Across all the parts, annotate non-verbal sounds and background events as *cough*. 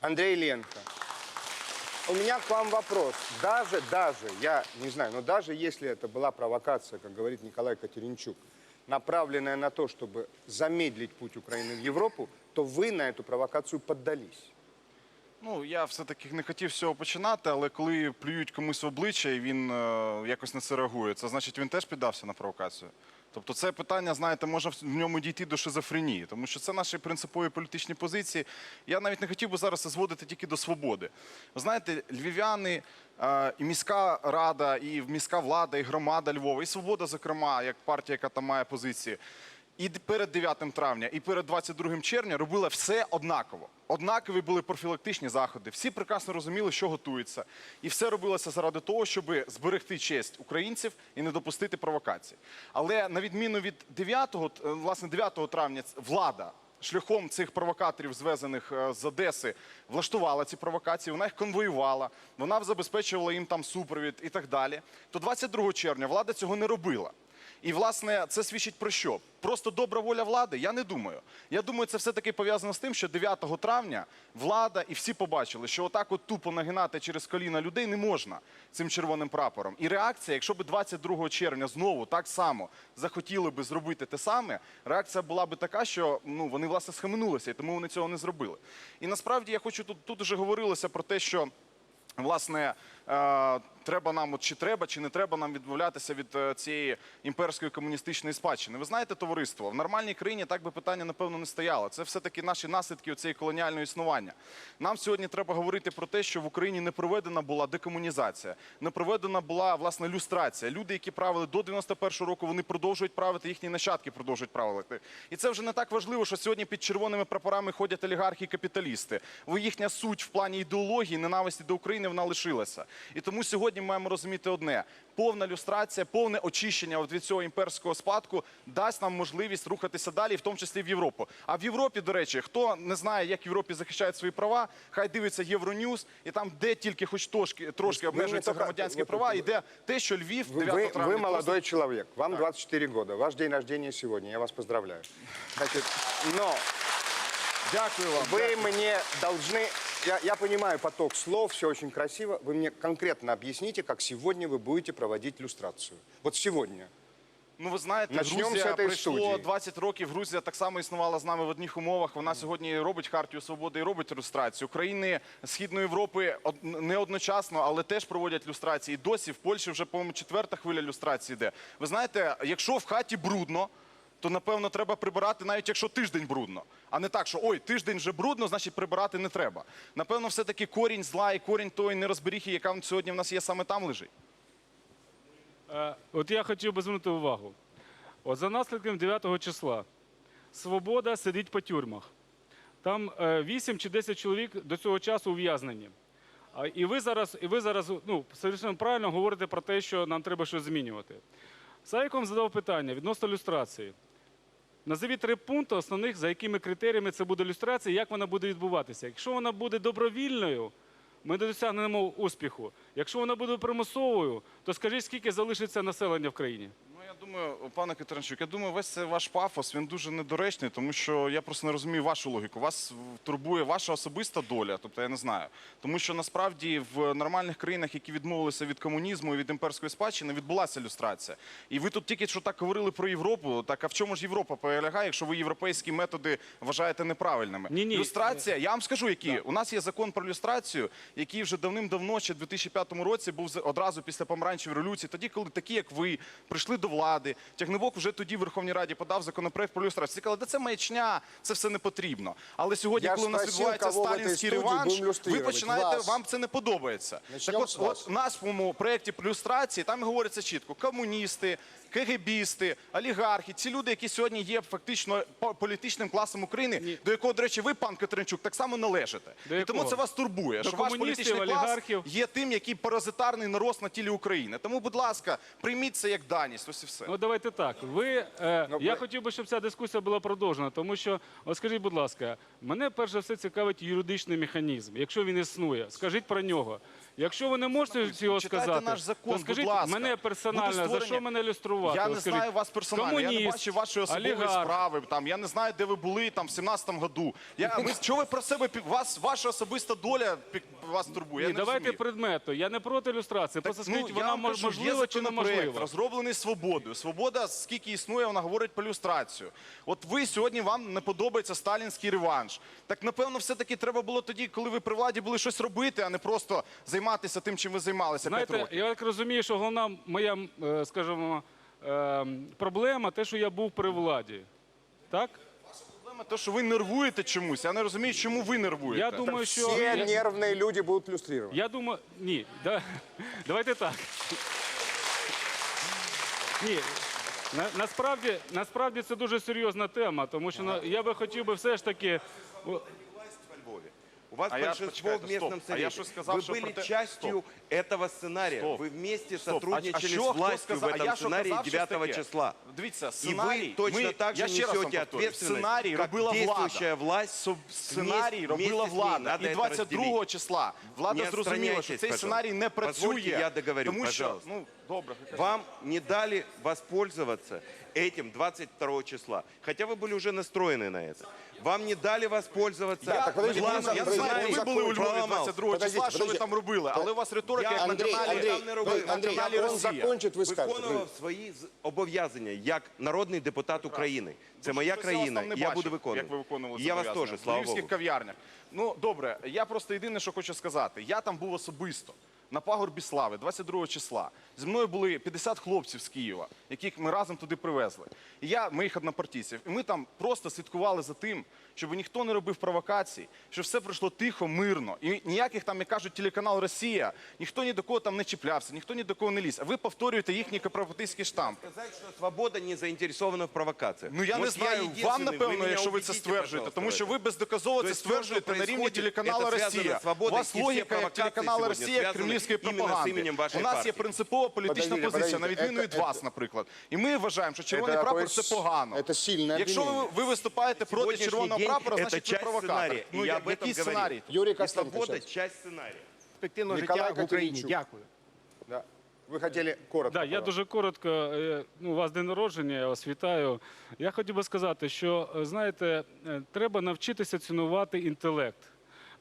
Андрей Ленко, у меня к вам вопрос. Даже, даже, я не знаю, но даже если это была провокация, как говорит Николай Катеринчук, направленная на то, чтобы замедлить путь Украины в Европу, то вы на эту провокацию поддались. Ну, я все-таки не хотів цього починати, але коли плюють комусь в обличчя і він е, якось на це реагує, це значить він теж піддався на провокацію. Тобто це питання, знаєте, може в в ньому дійти до шизофренії, тому що це наші принципові політичні позиції. Я навіть не хотів би зараз це зводити тільки до свободи. Ви знаєте, львів'яни е, і міська рада, і міська влада, і громада Львова, і свобода, зокрема, як партія, яка там має позиції і перед 9 травня, і перед 22 червня робила все однаково. Однакові були профілактичні заходи. Всі прекрасно розуміли, що готується. І все робилося заради того, щоб зберегти честь українців і не допустити провокацій. Але на відміну від 9, е, власне, 9 травня влада шляхом цих провокаторів, звезених е, з Одеси, влаштувала ці провокації, вона їх конвоювала, вона забезпечувала їм там супровід і так далі. То 22 червня влада цього не робила. І власне це свідчить про що? Просто добра воля влади? Я не думаю. Я думаю, це все-таки пов'язано з тим, що 9 травня влада і всі побачили, що отак от тупо нагинати через коліна людей не можна цим червоним прапором. І реакція, якщо б 22 червня знову так само захотіли би зробити те саме, реакція була би така, що ну вони власне схаменулися, і тому вони цього не зробили. І насправді я хочу тут тут вже говорилося про те, що. Власне, треба нам, чи треба, чи не треба нам відмовлятися від е, цієї імперської комуністичної спадщини. Ви знаєте, товариство, в нормальній країні так би питання, напевно, не стояло. Це все-таки наші наслідки цієї колоніального існування. Нам сьогодні треба говорити про те, що в Україні не проведена була декомунізація, не проведена була власне люстрація. Люди, які правили до 91-го року, вони продовжують правити, їхні нащадки продовжують правити. І це вже не так важливо, що сьогодні під червоними прапорами ходять олігархи і капіталісти. Бо їхня суть в плані ідеології, ненависті до України вона лишилася. І тому сьогодні ми маємо розуміти одне: повна люстрація, повне очищення от від цього імперського спадку дасть нам можливість рухатися далі, в тому числі в Європу. А в Європі, до речі, хто не знає, як в Європі захищають свої права, хай дивиться Євроньюз, і там, де тільки хоч трошки, трошки Ви- ви обмежуються не тільки- громадянські вот права, это- йде те, що Львів Вы, 9 вы- травня вы молодой просто- человек, вам 24 года, ваш день рождения сегодня, я вас поздравляю. Значит, но Дякую вам. Вы мне должны, я, я понимаю поток слов, все очень красиво, вы мне конкретно объясните, как сегодня вы будете проводить люстрацию. Вот сегодня. Ну, ви знаєте, Начнем Грузія з цієї пройшло студії. 20 років. Грузія так само існувала з нами в одних умовах. Вона сьогодні робить хартію свободи і робить люстрацію. Країни Східної Європи од- не одночасно, але теж проводять люстрації. І досі в Польщі вже, по-моєму, четверта хвиля люстрації йде. Ви знаєте, якщо в хаті брудно. То напевно треба прибирати, навіть якщо тиждень брудно, а не так, що ой, тиждень вже брудно, значить прибирати не треба. Напевно, все-таки корінь зла і корінь тої нерозберіхи, яка сьогодні в нас є, саме там лежить. Е, От я хотів би звернути увагу. От за наслідком 9 числа свобода сидить по тюрмах. Там е, 8 чи 10 чоловік до цього часу ув'язнені. І ви зараз, і ви зараз ну, совершенно правильно говорите про те, що нам треба щось змінювати. Савіком задав питання відносно люстрації. Назовіть три пункти основних, за якими критеріями це буде люстрація, як вона буде відбуватися. Якщо вона буде добровільною, ми досягнемо успіху. Якщо вона буде примусовою, то скажіть, скільки залишиться населення в країні? Я думаю, пане Катеринчук, я думаю, весь цей ваш пафос він дуже недоречний, тому що я просто не розумію вашу логіку. Вас турбує ваша особиста доля, тобто я не знаю. Тому що насправді в нормальних країнах, які відмовилися від комунізму і від імперської спадщини, відбулася люстрація. І ви тут тільки що так говорили про Європу. Так а в чому ж Європа полягає, якщо ви європейські методи вважаєте неправильними? Ні-ні. Люстрація, я вам скажу, які у нас є закон про люстрацію, який вже давним-давно, ще в 2005 році, був одразу після помаранчевої революції. Тоді, коли такі, як ви, прийшли до влади, Тягнебок вже тоді в Верховній Раді подав законопроект про люстрацію. Всі казали, да це маячня, це все не потрібно. Але сьогодні, Я коли у нас спросив, відбувається кого в этой сталінський реванш, ви починаєте, Вас. вам це не подобається. Начнем так от, з вас. от в нашому проєкті про люстрації там говориться чітко: комуністи, КГБісти, олігархи, ці люди, які сьогодні є фактично по- політичним класом України, до якого, до речі, ви, пан Катеринчук, так само належите. До І тому якого? це вас турбує, До що ваш комуністів, політичний клас олігархів? є тим, який паразитарний нарост на тілі України. Тому, будь ласка, прийміть це як даність. Ось і все. Ну давайте так. Ви, е, Ну, я ви- хотів би, щоб ця дискусія була продовжена, тому що, от скажіть, будь ласка, мене перш за все цікавить юридичний механізм, якщо він існує. Скажіть про нього. Якщо ви не можете цього читайте сказати, наш закон, то скажіть будь ласка. мене персонально, за що мене люструвати? Я не скажіть, знаю вас персонально, я не комуніст, бачив вашої особової олігарх. справи. Там я не знаю, де ви були там в 17-му году. Я ви чого ви про себе вас ваша особиста доля вас турбує? Ні, не давайте розумію. предметно. Я не проти ілюстрації. Просто Ну, скажіть, я вона кажу, можлива чи неможлива? розроблений свободою. Свобода, скільки існує, вона говорить про люстрацію. От ви сьогодні вам не подобається сталінський реванш. Так напевно, все-таки треба було тоді, коли ви при владі були щось робити, а не просто займатися тим, чим ви займалися п'ять Знаєте, років. я так розумію, що головна моя, е, скажімо, е, проблема те, що я був при владі. Так? Проблема те, що ви нервуєте чомусь. Я не розумію, чому ви нервуєте. Я думаю, що Все я, нервные люди будут люстрированы. я думаю, ні, да, давайте так. Ні. На, насправді, насправді це дуже серйозна тема, тому що на- я би хотів би все ж таки. о. У вас А я- большинство почекайте, в местном стоп. А я совете. что сказал, Вы что были про те- частью этого сценария. Стоп. Вы вместе Стоп. сотрудничали а, а що, с хто властью сказав? в а этом я що сценарии казав, щось 9 таке? числа. Дивіться, И сценарій, вы точно ми, так же я ще раз вам несете повторюю, ответственность, сценарій как робила действующая влада. власть. Соб- Сценарій вместе робила с ней. влада. Надо І это 22 разделить. числа влада Не зрозуміла, що отстраняйтесь, цей пожалуйста. сценарій не працює. Позвольте, я договорю, тому що, пожалуйста. ну, добре. Вам не дали воспользоваться этим 22 числа. Хотя вы были уже настроены на это. Вам не дали воспользоваться. Я, так, подождите, планом я не знаю, ви були у Львові 22 числа, що ви там робили, але у вас риторика Я- як на Андрей, каналі, Андрей, там не на робив. Андрей, каналі он Росія. закончит высказывание. виконував свої з- обов'язання як народний депутат України. Це моя Щось я вас країна, там не і я бачив, буду виконувати. Як ви виконували І я вас зобов'язання. теж, слава В львівських Богу. кав'ярнях. Ну, добре, я просто єдине, що хочу сказати. Я там був особисто На пагорбі слави, 22 числа. Зі мною були 50 хлопців з Києва, яких ми разом туди привезли. І я, моїх однопартійців. І ми там просто слідкували за тим, щоб ніхто не робив провокацій, щоб все пройшло тихо, мирно. І ніяких там, як кажуть, телеканал Росія, ніхто ні до кого там не чіплявся, ніхто ні до кого не ліз. А ви повторюєте їхній пропагандистський штамп. Сказати, що свобода не заінтересована в провокаціях. Ну я не Может, знаю, вам єдиний, напевно, мене якщо ви це убедите, стверджуєте, пожалуйста, тому в що этом. ви бездоказово То це есть то, что стверджуєте на рівні происходит, телеканалу это связано Росія. с свободой, У вас и все логіка як провокации телеканалу сегодня Росія, як связаны кремлівської именно с пропаганди. именем вашей У нас є партии. принципова політична Подождите, позиція, на подождите, відміну від это- вас, это- наприклад. І ми вважаємо, що червоний Это прапор такое це погано. с- это сильное Якщо ви, обвинение. ви виступаєте проти Сьогоднішній червоного день прапора, це значить ви часть провокатор. сценарія. Ну І я я- об этом який говорю. сценарій? Юрий І Костенко свобода сейчас. часть сценарія. перспективного Ніколай життя в Україні. Катеринчук. Дякую. Да. Вы хотели коротко. Да, я пожалуйста. дуже коротко. е, Ну, у вас день народження, я вас вітаю. Я хотів би сказати, що е, знаєте, е, треба навчитися цінувати інтелект.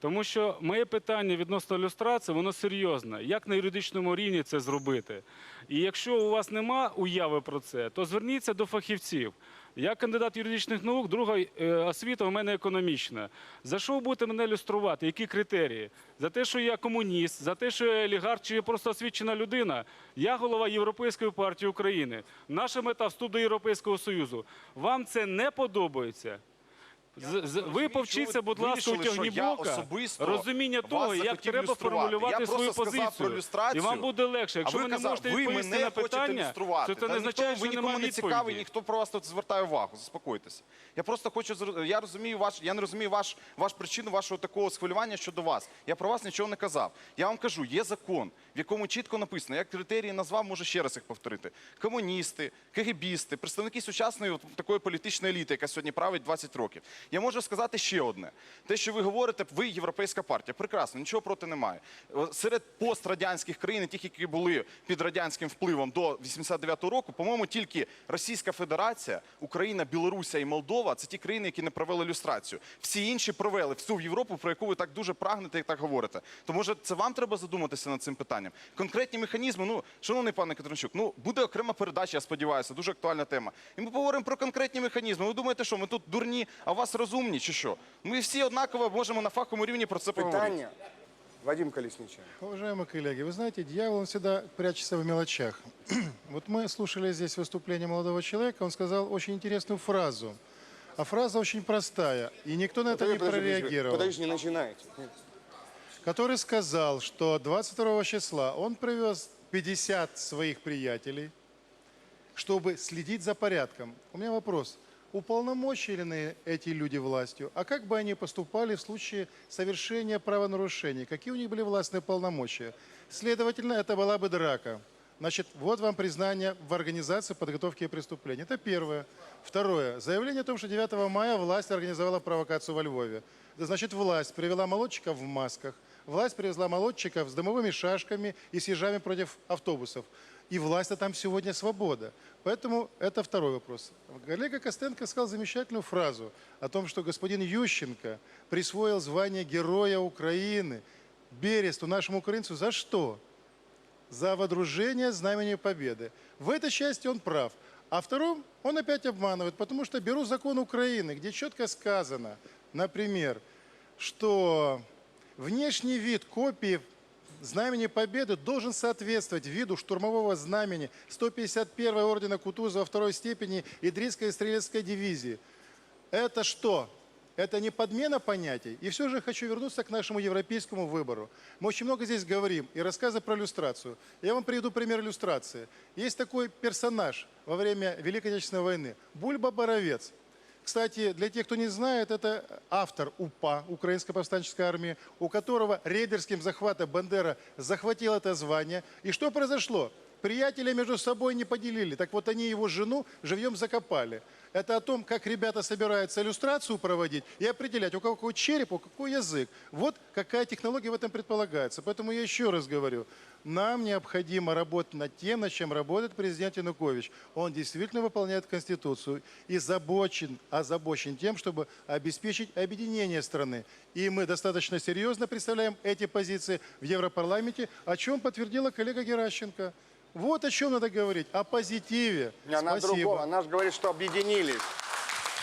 Тому що моє питання відносно ілюстрації, воно серйозне. Як на юридичному рівні це зробити? І якщо у вас нема уяви про це, то зверніться до фахівців. Я кандидат юридичних наук, друга е, освіта у мене економічна. За що ви будете мене ілюструвати? Які критерії? За те, що я комуніст, за те, що я олігарх, чи я просто освічена людина. Я голова Європейської партії України. Наша мета вступ до Європейського Союзу. Вам це не подобається? З- з- ви повчіться, будь ласка, у вирішили, що я Тягнібока особисто розуміння вас того, як захотів треба люструвати. формулювати Я свою просто сказав позицію. про люстрацію, І вам буде легше. Якщо а ви, не казали, можете ви відповісти мене на хочете питання, люструвати. то це Та не означає, ніхто, що ви немає нікому не цікавий, відповіді. ніхто про вас тут звертає увагу. Заспокойтеся. Я просто хочу зр- я розумію ваш, я не розумію ваш, ваш причину вашого такого схвилювання щодо вас. Я про вас нічого не казав. Я вам кажу, є закон, в якому чітко написано, я критерії назвав, можу ще раз їх повторити. Комуністи, КГБісти, представники сучасної от такої політичної еліти, яка сьогодні править 20 років. Я можу сказати ще одне: те, що ви говорите, ви європейська партія. Прекрасно, нічого проти немає. Серед пострадянських країн, тих, які були під радянським впливом до 89-го року, по-моєму, тільки Російська Федерація, Україна, Білорусія і Молдова це ті країни, які не провели люстрацію. Всі інші провели всю Європу, про яку ви так дуже прагнете і так говорите. То може це вам треба задуматися над цим питанням? Конкретні механізми. Ну, шановний пане Катеринчук, ну буде окрема передача, я сподіваюся, дуже актуальна тема. І ми поговоримо про конкретні механізми. Ви думаєте, що ми тут дурні, а вас розумні чи що? Ми всі однаково можемо на фаховому рівні про це поговорити. Питание. Вадим Колесниченко. Уважаемые коллеги, вы знаете, дьявол он всегда прячется в мелочах. *clears throat* Вот мы слушали здесь выступление молодого человека, он сказал очень интересную фразу. А фраза очень простая, и никто на это не Подожди, подожди, прореагировал. Подожди, не начинайте. Нет. Который сказал, что 22 числа он привез 50 своих приятелей, чтобы следить за порядком. У меня вопрос. Уполномочены эти люди властью? А как бы они поступали в случае совершения правонарушений? Какие у них были властные полномочия? Следовательно, это была бы драка. Значит, вот вам признание в организации подготовки преступления. Это первое. Второе. Заявление о том, что 9 мая власть организовала провокацию во Львове. Значит, власть привела молодчиков в масках, власть привезла молодчиков с дымовыми шашками и с ежами против автобусов. И власть там сегодня свобода. Поэтому это второй вопрос. Коллега Костенко сказал замечательную фразу о том, что господин Ющенко присвоил звание Героя Украины Бересту, нашему украинцу, за что? за водружение знамени победы. В этой части он прав. А втором он опять обманывает, потому что беру закон Украины, где четко сказано, например, что внешний вид копии знамени победы должен соответствовать виду штурмового знамени 151 ордена Кутузова второй степени Идрийской стрелецкой дивизии. Это что? Это не подмена понятий. И все же хочу вернуться к нашему европейскому выбору. Мы очень много здесь говорим и рассказы про иллюстрацию. Я вам приведу пример иллюстрации. Есть такой персонаж во время Великой Отечественной войны. Бульба Боровец. Кстати, для тех, кто не знает, это автор УПА, Украинской повстанческой армии, у которого рейдерским захватом Бандера захватил это звание. И что произошло? Приятеля между собой не поделили. Так вот, они его жену живьем закопали. Это о том, как ребята собираются иллюстрацию проводить и определять, у кого какой череп, у какой язык. Вот какая технология в этом предполагается. Поэтому я еще раз говорю, нам необходимо работать над тем, над чем работает президент Янукович. Он действительно выполняет Конституцию и забочен, озабочен тем, чтобы обеспечить объединение страны. И мы достаточно серьезно представляем эти позиции в Европарламенте, о чем подтвердила коллега Геращенко. Вот о чем надо говорить, о позитиве. Она Спасибо. другого. Она же говорит, что объединились.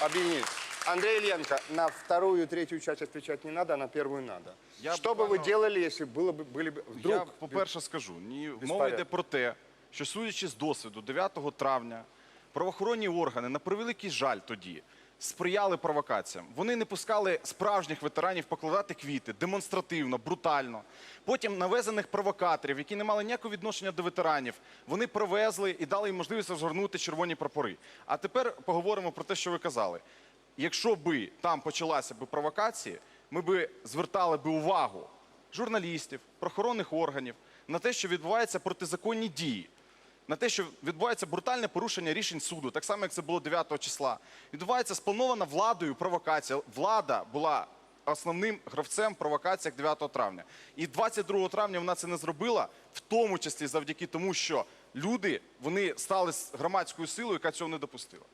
Объединились. Андрей Ильенко, на вторую, третью часть отвечать не надо, а на первую надо. Я что бы вы буквально- делали, если было бы, были бы вдруг... Я, по-перше, скажу, ні, мова Безпорядок. йде про те, що судячи з досвіду 9 травня, правоохоронні органи, на превеликий жаль тоді, сприяли провокаціям. Вони не пускали справжніх ветеранів покладати квіти демонстративно, брутально. Потім навезених провокаторів, які не мали ніякого відношення до ветеранів, вони провезли і дали їм можливість розгорнути червоні прапори. А тепер поговоримо про те, що ви казали. Якщо би там почалася би провокації, ми би звертали би увагу журналістів, правоохоронних органів на те, що відбуваються протизаконні дії, на те, що відбувається брутальне порушення рішень суду, так само як це було 9 числа. Відбувається спланована владою провокація. Влада була основним гравцем провокаціях 9 травня. І 22 травня вона це не зробила, в тому числі завдяки тому, що люди вони стали громадською силою, яка цього не допустила.